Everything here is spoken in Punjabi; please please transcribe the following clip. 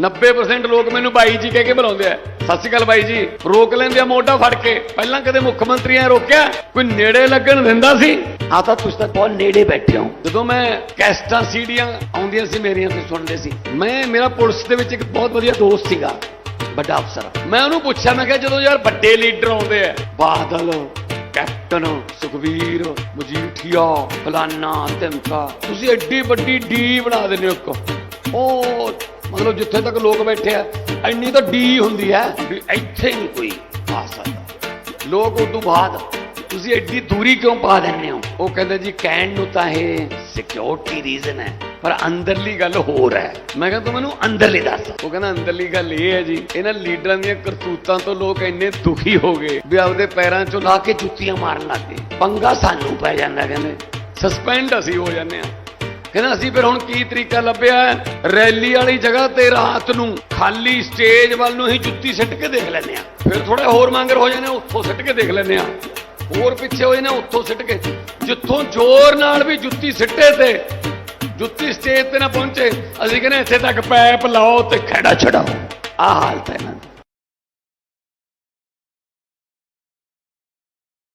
90% ਲੋਕ ਮੈਨੂੰ ਬਾਈ ਜੀ ਕਹਿ ਕੇ ਬੁਲਾਉਂਦੇ ਆ। ਸਤਿ ਸ਼੍ਰੀ ਅਕਾਲ ਬਾਈ ਜੀ। ਰੋਕ ਲੈਂਦੇ ਆ ਮੋਢਾ ਫੜ ਕੇ। ਪਹਿਲਾਂ ਕਦੇ ਮੁੱਖ ਮੰਤਰੀਆਂ ਰੋਕਿਆ? ਕੋਈ ਨੇੜੇ ਲੱਗਣ ਦਿੰਦਾ ਸੀ? ਆ ਤਾਂ ਤੁਸੀਂ ਤਾਂ ਬਹੁਤ ਨੇੜੇ ਬੈਠੇ ਹੋ। ਜਦੋਂ ਮੈਂ ਕੈਸਟਾਂ ਸੀਡੀਆਂ ਆਉਂਦੀਆਂ ਸੀ ਮੇਰੀਆਂ ਤੇ ਸੁਣਦੇ ਸੀ। ਮੈਂ ਮੇਰਾ ਪੁਲਿਸ ਦੇ ਵਿੱਚ ਇੱਕ ਬਹੁਤ ਵਧੀਆ ਦੋਸਤ ਸੀਗਾ ਵੱਡਾ ਅਫਸਰ। ਮੈਂ ਉਹਨੂੰ ਪੁੱਛਿਆ ਮੈਂ ਕਿਹਾ ਜਦੋਂ ਯਾਰ ਵੱਡੇ ਲੀਡਰ ਆਉਂਦੇ ਆ ਬਾਦਲ ਕੈਪਟਨ ਸੁਖਵੀਰ ਮਜੀਠੀਆ ਫਲਾਨਾ ਧਮਕਾ ਤੁਸੀਂ ਐਡੀ ਵੱਡੀ ਡੀ ਬਣਾ ਦਿੰਦੇ ਹੋ ਇੱਕ। ਉਹ ਮਤਲਬ ਜਿੱਥੇ ਤੱਕ ਲੋਕ ਬੈਠੇ ਆ ਇੰਨੀ ਤਾਂ ਡੀ ਹੁੰਦੀ ਹੈ। ਵੀ ਇੱਥੇ ਨਹੀਂ ਕੋਈ ਆ ਸਕਦਾ। ਲੋਕ ਉਸ ਤੋਂ ਬਾਅਦ ਤੁਸੀਂ ਐਡੀ ਦੂਰੀ ਕਿਉਂ ਪਾ ਦਿੰਦੇ ਹੋ? ਉਹ ਕਹਿੰਦੇ ਜੀ ਕਹਿਣ ਨੂੰ ਤਾਂ ਇਹ ਸਿਕਿਉਰਿਟੀ ਰੀਜ਼ਨ ਹੈ ਪਰ ਅੰਦਰਲੀ ਗੱਲ ਹੋਰ ਹੈ। ਮੈਂ ਕਿਹਾ ਤੂੰ ਮੈਨੂੰ ਅੰਦਰਲੀ ਦੱਸ। ਉਹ ਕਹਿੰਦਾ ਅੰਦਰਲੀ ਗੱਲ ਇਹ ਹੈ ਜੀ ਇਹਨਾਂ ਲੀਡਰਾਂ ਦੀਆਂ ਕਰਤੂਤਾਂ ਤੋਂ ਲੋਕ ਇੰਨੇ ਦੁਖੀ ਹੋ ਗਏ ਵੀ ਆਪਦੇ ਪੈਰਾਂ 'ਚੋਂ ਲਾ ਕੇ ਜੁੱਤੀਆਂ ਮਾਰਨ ਲੱਗ ਪੰਗਾ ਸਾਨੂੰ ਪੈ ਜਾਂਦਾ ਕਹਿੰਦੇ। ਸਸਪੈਂਡ ਅਸੀਂ ਹੋ ਜਾਂਦੇ ਆ ਕਹਿੰਦਾ ਅਸੀਂ ਫਿਰ ਹੁਣ ਕੀ ਤਰੀਕਾ ਲੱਭਿਆ ਰੈਲੀ ਵਾਲੀ ਜਗ੍ਹਾ ਤੇ ਰਾਤ ਨੂੰ ਖਾਲੀ ਸਟੇਜ ਵੱਲ ਨੂੰ ਹੀ ਜੁੱਤੀ ਸਿੱਟ ਕੇ ਦੇਖ ਲੈਂਦੇ ਆ ਫਿਰ ਥੋੜੇ ਹੋਰ ਮੰਗਰ ਹੋ ਜਾਣੇ ਉੱਥੋਂ ਸਿੱਟ ਕੇ ਦੇਖ ਲੈਂਦੇ ਆ ਹੋਰ ਪਿੱਛੇ ਹੋਏ ਨੇ ਉੱਥੋਂ ਸਿੱਟ ਕੇ। ਜਿੱਥੋਂ ਜ਼ੋਰ ਨਾਲ ਵੀ ਜੁੱਤੀ ਸਿੱਟੇ ਤੇ ਜੁੱਤੀ ਸਟੇਜ ਤੇ ਨਾ ਪਹੁੰਚੇ, ਅਸੀਂ ਕਹਿੰਦੇ ਇੱਥੇ ਤੱਕ ਪੈਪ ਲਾਓ ਤੇ ਖੜਾ ਛਡਾਓ। ਆਹ ਹਾਲਤ ਹੈ ਇਹਨਾਂ ਦੀ।